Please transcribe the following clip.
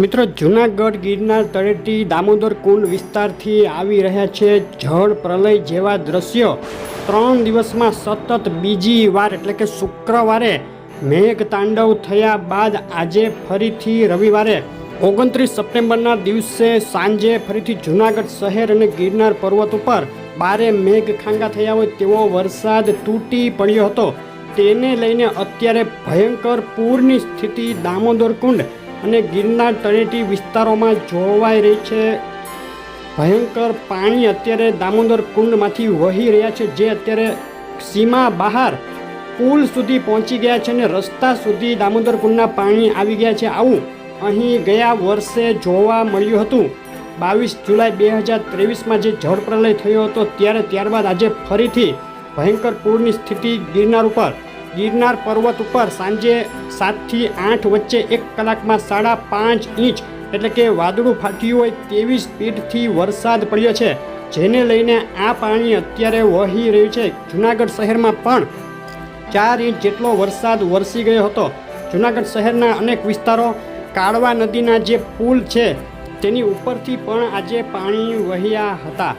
મિત્રો, જુનાગઢ ગિરનાર તળેટી દામોદર કુંડ વિસ્તારથી આવી રહ્યા છે જળ પ્રલય જેવા દ્રશ્યો. ત્રણ દિવસમાં સતત બીજી વાર, એટલે કે શુક્રવારે મેઘ તાંડવ થયા બાદ આજે ફરીથી રવિવારે ઓગણત્રીસ સપ્ટેમ્બરના દિવસે સાંજે ફરીથી જુનાગઢ શહેર અને ગિરનાર પર્વત ઉપર બારે મેઘ ખાંગા થયા હોય તેવો વરસાદ તૂટી પડ્યો હતો. તેને લઈને અત્યારે ભયંકર પૂરની સ્થિતિ દામોદર કુંડ અને ગિરનાર તળેટી વિસ્તારોમાં જોવાઈ રહી છે. ભયંકર પાણી અત્યારે દામોદર કુંડમાંથી વહી રહ્યા છે, જે અત્યારે સીમા બહાર પુલ સુધી પહોંચી ગયા છે અને રસ્તા સુધી દામોદર કુંડના પાણી આવી ગયા છે. આવું અહીં ગયા વર્ષે જોવા મળ્યું હતું. બાવીસ જુલાઈ બે હજાર ત્રેવીસમાં જે જળ પ્રલય થયો હતો, ત્યારે ત્યારબાદ આજે ફરીથી ભયંકર પૂરની સ્થિતિ ગિરનાર ઉપર ગિરનાર પર્વત ઉપર સાંજે સાતથી આઠ વચ્ચે એક કલાકમાં સાડા પાંચ ઇંચ એટલે કે વાદળું ફાટ્યું હોય તેવી સ્પીડથી વરસાદ પડ્યો છે. જેને લઈને આ પાણી અત્યારે વહી રહ્યું છે. જુનાગઢ શહેરમાં પણ ચાર ઇંચ જેટલો વરસાદ વરસી ગયો હતો. જુનાગઢ શહેરના અનેક વિસ્તારો કાળવા નદીના જે પુલ છે તેની ઉપરથી પણ આજે પાણી વહ્યા હતા.